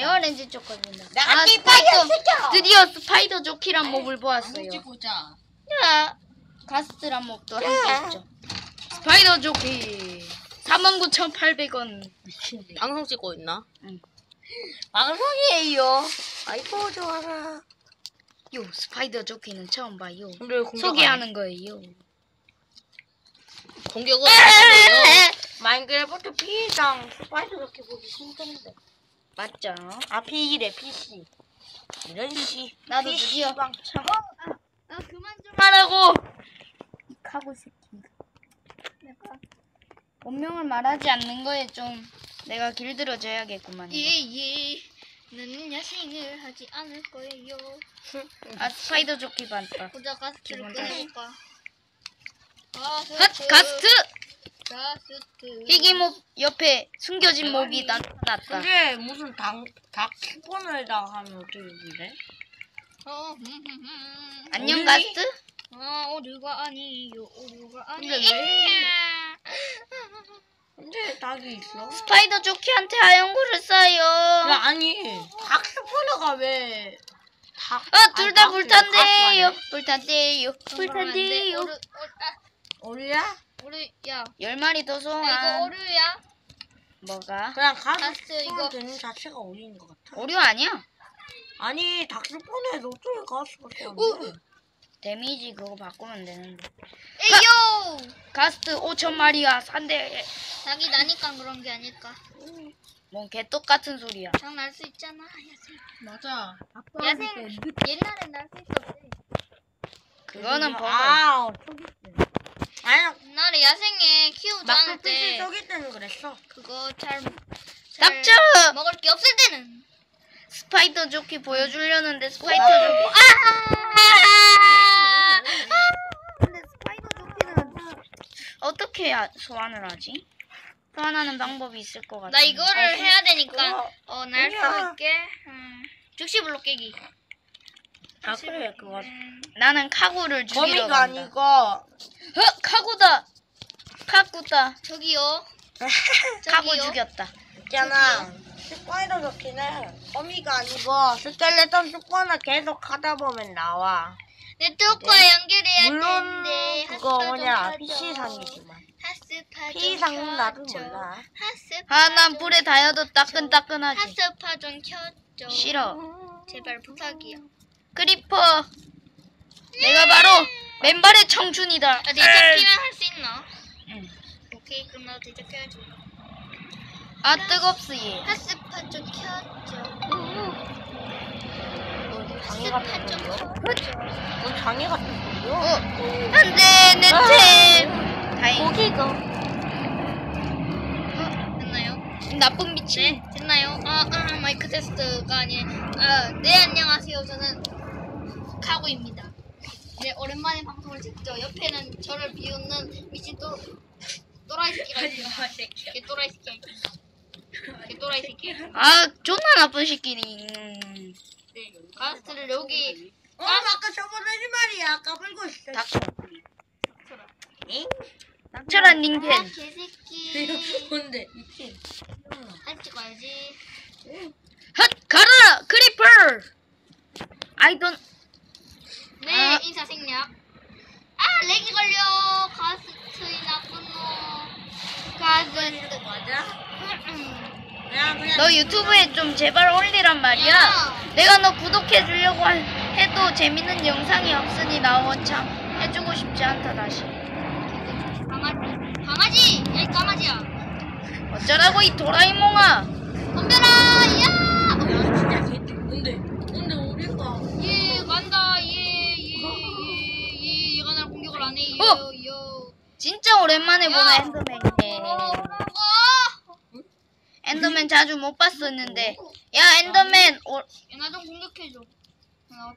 초코입니다. 나 아, 스파이더, 새끼야. 드디어 스파이더 조키란 몹을 보았어요. 찍고 자. 야, 가스트란 몹도 함께 있죠. 스파이더 조키 49,800원. 방송 찍고 있나? 방송이에요. 아이고 좋아라. 요 스파이더 조키는 처음 봐요. 근데 공격 소개하는 거예요. 공격을 안 하네요. 마인크래프트 P상 스파이더 이렇게 보기 힘든데. 맞죠? 아 P래 PC. 이런 씨. 나도 PC 드디어 방 참. 나 그만 좀 하라고. 카고 새끼인가. 내가 본명을 말하지 않는 거에 좀 내가 길들여져야겠구만. 예예 나는 야생을 하지 않을 거예요 아 스파이더 조끼 봤다. 보자 가스트를 기분 꺼내볼까 핫 가스트 가스트 가스트 희귀몹 옆에 숨겨진 몹이 나타났다. 근데 무슨 닭닭 키폰에다 하면 어떻게 되는데? 어, 음, 음, 음. 안녕? 가스트? 아 오류가 아니에요 오류가 근데 아니에요 왜? 근데 닭이 있어? 스파이더 조끼한테 하얀고를 쏴요. 야 아니 닭 스포너가 왜? 닭. 아, 둘다 아니, 불탄대요. 불탄대요. 불탄대요. 오류 아, 오리야? 오류야 열 마리 더 야, 이거 소환. 오류야 뭐가? 그냥 가스 가스 이거 되는 자체가 오리인 것 같아. 오류 아니야? 아니 닭 스포너에서 어떻게 가스가 쏘는데? 데미지 그거 바꾸면 되는데. 에이요 가스트 5천 마리야 산대. 닭이 나니까 그런 게 아닐까 뭔 개똑 같은 소리야. 장 날 수 있잖아 야생 맞아. 야생 옛날엔 날 수 있었지 그거는 버거. 아 저기 있네. 옛날에 야생에 키우지 않을 막도 PC 때 저기 때는 그랬어. 그거 잘, 잘 닥쳐! 먹을 게 없을 때는 스파이더 조끼 보여주려는데 스파이더 조끼. 아! 근데 스파이더 조끼는 어떻게 야- 소환을 하지? 소환하는 방법이 있을 것 같아. 나 이거를 해야 되니까 어 날수 그거야. 있게 음, 즉시 블록 깨기 아 그래 그거. 음, 나는 카구를 죽이러 거미가 간다. 아니고 어, 카구다. 카구다. 저기요 저기요 죽였다. 있잖아. 스파이더 좋기는 거미가 아니고 스켈레톤 스포너 계속 하다 보면 나와. 네트워크와 연결해야 물론 되는데 그거 핫스팟 뭐냐 좀 핫스팟 좀 PC상은 나도 켜줘. 몰라. 핫스팟 아, 난 좀 불에 닿여도 따끈따끈하지. 핫스팟 좀 켜줘 싫어. 제발 부탁이야 크리퍼. 내가 바로 맨발의 청춘이다. 아 대적기만 할수 있나? 응. 오케이 그럼 나도 대적해야지 아, 뜨겁스예. 핫스팟 좀 켜줘 핫스팟 좀? 켜줘 뭔 장애 같은 소리요? 어, 안 돼, 내 템. 다행. 고기가 됐나요? 나쁜 미친. 네 됐나요? 아, 아 마이크 테스트가 아니 아, 네 안녕하세요 저는 카고입니다 네 오랜만에 방송을 찍죠 옆에는 저를 비웃는 미친 또 또라이 새끼가 있어요 걔 또라이 새끼가 있어요 걔 또라이 새끼 아, 존나 나쁜 새끼니. 음, 네 가스트를 여기 어 아까 저번에 말이야 까불고 있어 닥쳐. 응? 닥쳐란 아 닌텐. 개새끼 뭔데 미친 사진 찍어야지 헛, 가라! 크리퍼! I don't. 네 아. 인사 생략 아 렉이 걸려 가스트이 나쁜 놈 가스트 맞아? 음. 그냥 그냥 너 유튜브에 좀 제발 올리란 말이야. 야. 내가 너 구독해 주려고 할- 해도 재밌는 영상이 없으니 나 원 참 해주고 싶지 않다 다시. 강아지 강아지 야이 강아지야 어쩌라고 이 도라이몽아. 덤벼라 야 야 진짜 개 뭔데 뭔데 우리가 얘 간다 얘얘얘얘 해. 어? 요, 요. 진짜 오랜만에 보는 야. 엔더맨이네. 어? 엔더맨 자주 못 봤었는데. 야 엔더맨 오, 나좀 공격해줘. 나.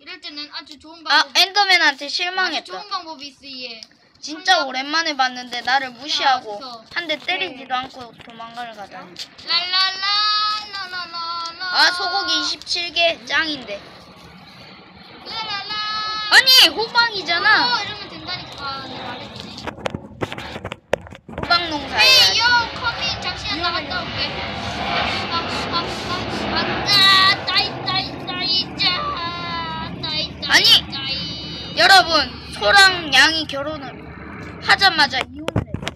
이럴 때는 아주 좋은 아 방법. 엔더맨한테 아주 실망했다. 좋은 방법이 있어 얘. 진짜 오랜만에 봤는데 나를 무시하고 야, 한대 때리지도 않고 도망가를 가다니. 랄랄라 라라라라. 아 소고기 27개 짱인데. 아니 호박이잖아. 어, 이러면 된다니까. 말했지. 호박 농사. 헤이, 요, 커피 잠시만 나갔다 올게. 아, 아, 아, 아, 따이, 따이, 따이, 짜. 따이, 따이, 아니, 따이. 여러분, 소랑 양이 결혼을 하자마자 이혼을 했어.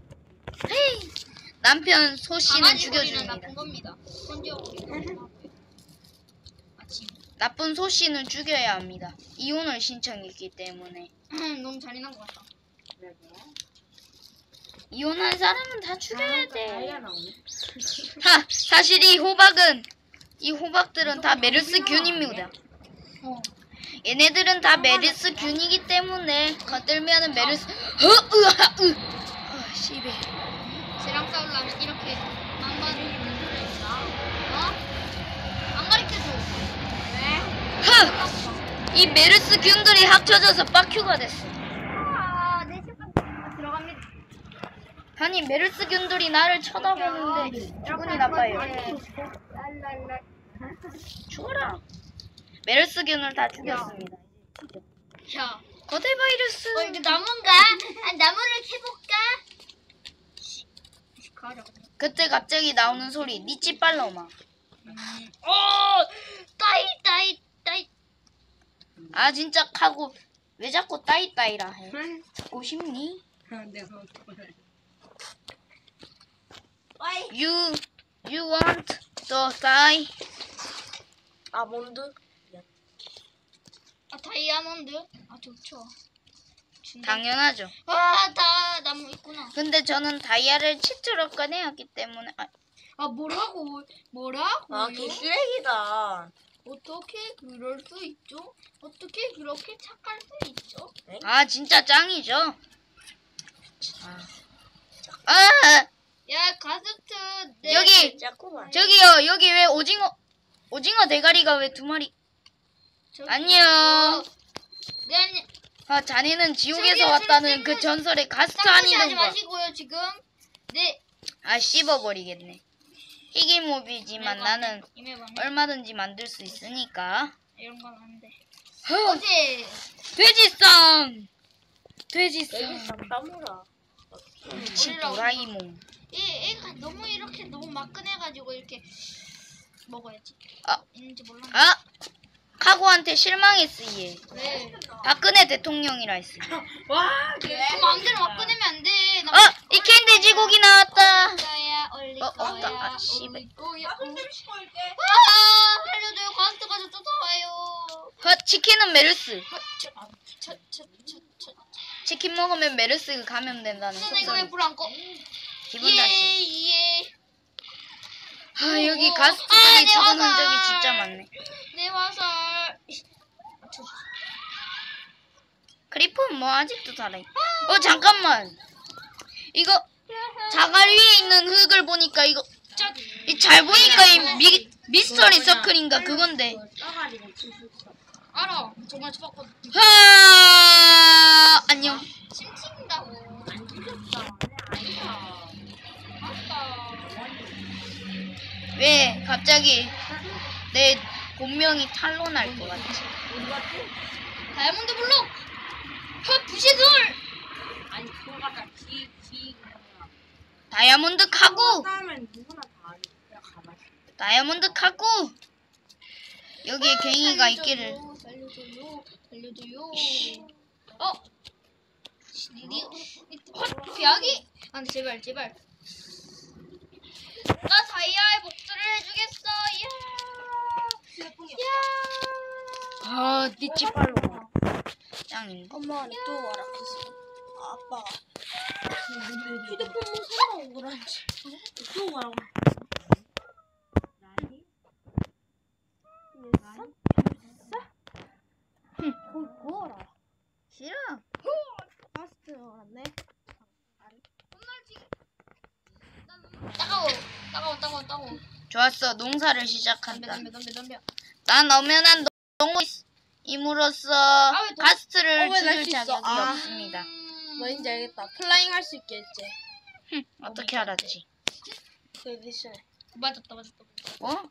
헤이. 남편 소 씨는 죽여주는 겁니다. 나쁜 소 씨는 죽여야 합니다. 이혼을 신청했기 때문에 너무 잔인한 것 같다. 이혼한 사람은 다 죽여야 돼. 나오네. 하, 사실 이 호박은 이 호박들은 다 메르스 균입니다. 어. 얘네들은 다 메르스 균이기 때문에 건들면은 메르스 어, 으아, 으. 아, 씨발. 쟤랑 싸우려면 이렇게 한번 어? 안 가르쳐줘. 흐! 이 메르스 균들이 합쳐져서 빡큐가 됐어. 아, 내 시간 들어갑니다. 아니 메르스 균들이 나를 쳐다보는데 기분이 나빠요. 랄랄랄. 죽어라. 메르스 균을 다 죽였습니다. 야, 거대 바이러스. 어 이거 나무인가? 아, 나무를 캐볼까? 씨, 가자. 그때 갑자기 나오는 소리 니찌 빨로마. 어, 따이. 아 진짜 하고 왜 자꾸 따이 따이라 해? 듣고 싶니? 내가 어떡해. You you want to die? 아몬드? 아 다이아몬드? 아 좋죠. 당연하죠. 아, 다 나무 있구나. 근데 저는 다이아를 최초로 꺼내었기 때문에 아, 아 뭐라고? 뭐라고? 아, 개 쓰레기다. 어떻게 그럴 수 있죠? 어떻게 그렇게 착할 수 있죠? 아 진짜 짱이죠. 아야 가스트 내 여기 자꾸만. 저기요 여기 왜 오징어 오징어 대가리가 왜 두 마리? 저기- 안녕. 네 안녕. 아 자네는 지옥에서 저기요, 왔다는 저기 그 쌤은 전설의 가스트 쌍무시하지 아니던가. 마시고요 지금. 네. 아 씹어버리겠네. 희귀몹이지만 나는. 얼마든지 만들 수 있으니까. 이런 건 안 돼. 허, 어제 돼지쌈. 돼지쌈. 까물어. 미친 도라이몽. 이 애가 너무 이렇게 너무 막근해가지고 이렇게 먹어야지. 아. 있는지 몰라. 아 카고한테 실망했어 얘. 왜? 박근혜 대통령이라 했어. 와, 그마 치킨은 메르스. 저저저저 치킨 먹으면 메르스 감염된다는 선생 이거 왜 불 안 꺼? 기분 탓이. 예 예. 아 여기 오, 아, 죽은 화살. 흔적이 진짜 많네. 내 화살. 저- 크리프는 뭐 아직도 살아있. 어 잠깐만. 이거 자갈 위에 있는 흙을 보니까 이거 저- 이잘 보니까 이 미, 미스터리 서클인가 그건데. 알아. 정말 쳐봤거든. 하 안녕. 침 튄다고. 안 찢었어. 아니야. 맞다. 왜 갑자기 내 본명이 탄로날 것 같지? 어디 갔지? 다이아몬드 블록. 헛 부시돌. 아니, 그거 갖다 지, 지. 다이아몬드 카구. 누구나 다. 다이아몬드 카구. 여기에 갱이가 있기를. 살려줘요. 살려줘요. 어. 니, 헛, 비약이? 아, 제발, 제발. 나 다이아의 복수를 해주겠어. 이야. 이야. 아 니찌빨로. 짱인데. 엄마는 또 와락했어. 아빠가. 휴대폰 뭐 사러 오라지. 또 가라고. 나니? 거기 구워라. 싫어. 파스트 왔네. 따가워. 따가워, 따가워. 좋았어. 농사를 시작한다. 담배, 담배, 담배. 난 엄연한 농임으로써 왜 너- 가스트를 어, 있어? 자격이 아. 없습니다. 뭔지 알겠다. 플라잉 할 수 있겠지. 흠, 어떻게 알았지? 그 미션. 맞았다, 맞았다. 어?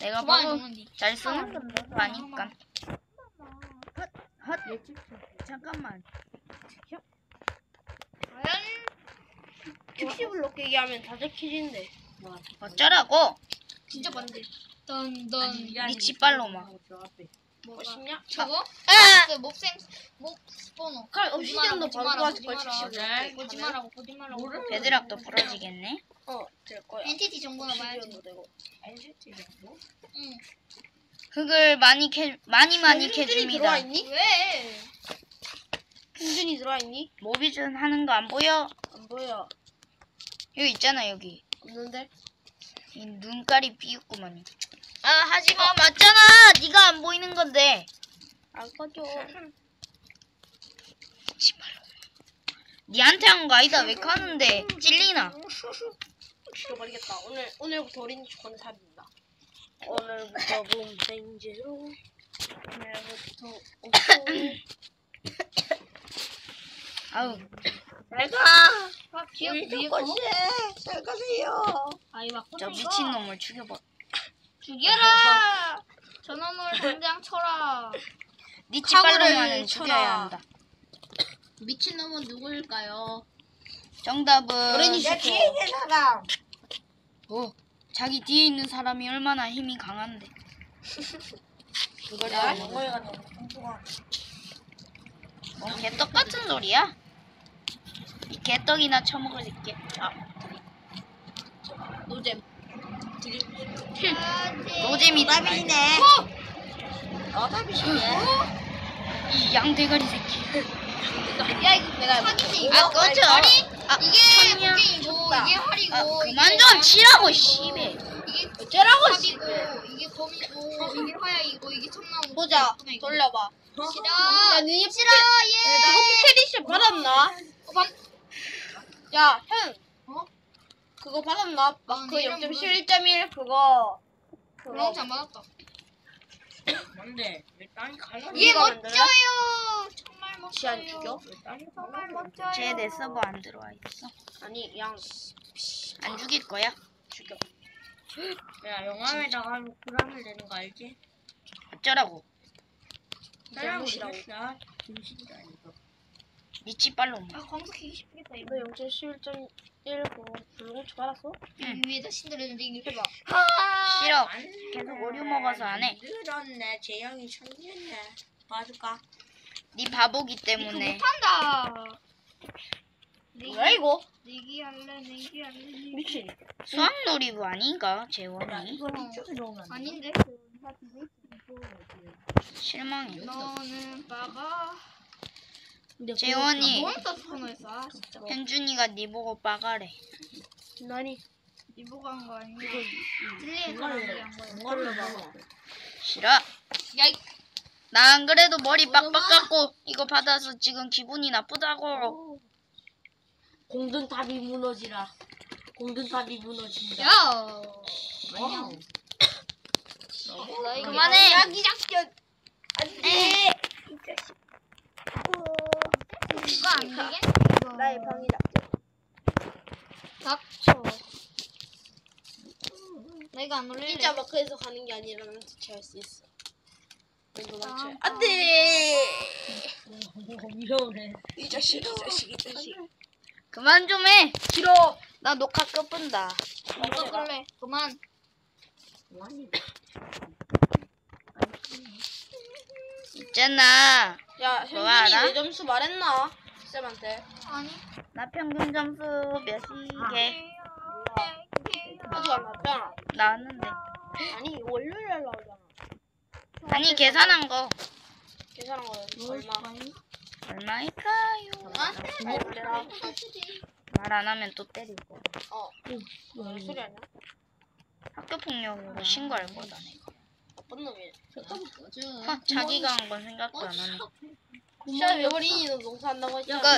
내가 정은이. 잘 쓰는 건 아니까. 헛, 헛. 잠깐만. 과연? 특시블록 얘기하면 다들 퀴즈인데. 어쩌라고? 진짜 반대. 던던. 니치빨로마. 멋있냐? 저거? 아! 그 몹생 몹 스포너. 칼 보지 옵시디언도 바로 보지 가면. 말라고 보지 말라고. 모르는 베드락도 부러지겠네. 어, 될 거야. 엔티티 정보나 봐야지. 옵시디언도 되고. 응. 흙을 많이 캐 많이 많이 캐줍니다. 들어와 있니? 왜? 현준이 들어와 있니? 모비준 하는 거 안 보여? 안 보여. 여기 있잖아 여기. 없는데? 이 눈깔이 삐었구만. 아 하지마 맞잖아. 네가 안 보이는 건데. 안 꺼져. 씨발로. 니한테 한 거 아니다. 왜 카는데 찔리나? 죽여버리겠다. 오늘 오늘부터 어린이 축구는 삽니다. 오늘부터 붐생제로. 오늘부터. 아우 내가 아, 기억 우리 잘 가세요. 아이 막 저 미친 놈을 죽여봐. 죽여라. 저놈을 당장 쳐라. 니 카구를 찌발로만은 쳐라. 죽여야 한다. 미친놈은 누구일까요? 정답은 내 뒤에 있는 사람. 어, 자기 뒤에 있는 사람이 얼마나 힘이 강한데. 그걸 야, 다 먹어. 영어가 너무 뚱뚱하. 뭐 개떡 같은 소리야? 이 개떡이나 처먹을게. 아, 노잼. 노잼이 나비시네. 어, 나비시네. 이 양대가리 새끼. 야 이거 내가 사기지. 아, 꺼져. 아, 이게 천이야. 곡괭이고 이게 활이고 아, 그만 좀 치라고, 씨발. 이게 어쩌라고, 삽이고 이게 검이고 이게 화약이고 이게 참나무. 보자. 돌려봐. 싫어. 야, 싫어 얘. 그거 포켓리시 받았나? 어, 반- 야, 형. 어? 그거 받았나? 막그네 이름 0.11.1 그거. 그럼 잘 맞았다. 뭔데? 왜 땅이 갈라? 얘 이거 만들어? 멋져요. 정말 멋져요. 시안 죽여? 왜 땅이 정말 갈라? 멋져요. 쟤 내 서버 안 들어와 있어. 아니, 양. 안 죽일 거야? 죽여. 야 영암에다가 그람을 내는 거 알지? 어쩌라고? 잘못이라고. 있었어. 진실이다 이거. 니 찌발로만. 아 광석이 싶겠다 이거. 너 0.11.1 그거 불공초 받았어? 응. 이 위에다 신들었는데 이거 해봐. 싫어. 안 계속 돼. 오류 먹어서 안 해. 늘었네. 재영이 천년네. 봐줄까? 니 바보기 이거 때문에. 못한다. 뭐야, 이거? 내기 할래 내기 할래. 내기. 미친. 수학놀이부 아닌가? 재원이? 이거는 아닌데. 실망해. 너는 빠가. 재원이. 진짜. 현준이가 니 보고 빠가래. 나니. 이보고 한 거 아니고 한 거야. 이걸로 봐. 싫어. 야, 이 나 안 그래도 머리 빡빡 깎고 이거 받아서 지금 기분이 나쁘다고. 공든탑이 무너지라. 공든탑이 무너진다. 야. 안녕. 그만해. 야기 작전. 안돼. 이거 안. 이거. 나의 방이 작전. 닥쳐. 내가 안 올릴래. 진짜 마크에서 가는 게 아니라면 대체할 수 있어. 이거 아, 맞춰. 아. 안 돼. 위험해. 이 자식, 이 자식, 이 자식. 그만 좀 해. 싫어. 나 녹화 끝본다. 이거 끌래. 그만. 있잖아. 야, 뭐 알아? 현준이 내 점수 말했나? 쌤한테. 아니. 나 평균 점수 몇이게 아직 안 나왔잖아. 나왔는데. 아니, 월요일 날 나오잖아. 아니 계산한 거 계산한 거 얼마? 얼마일까요? 얼마나? 말안 하면 또 때리고. 어. 무슨 소리 아니야? 학교 폭력으로 신고할 거다 내가. 나쁜 놈이야. 하, 자기가 한 건 생각도 안 하네. 시험 외버린이는 농사한다고 했잖아. 끝.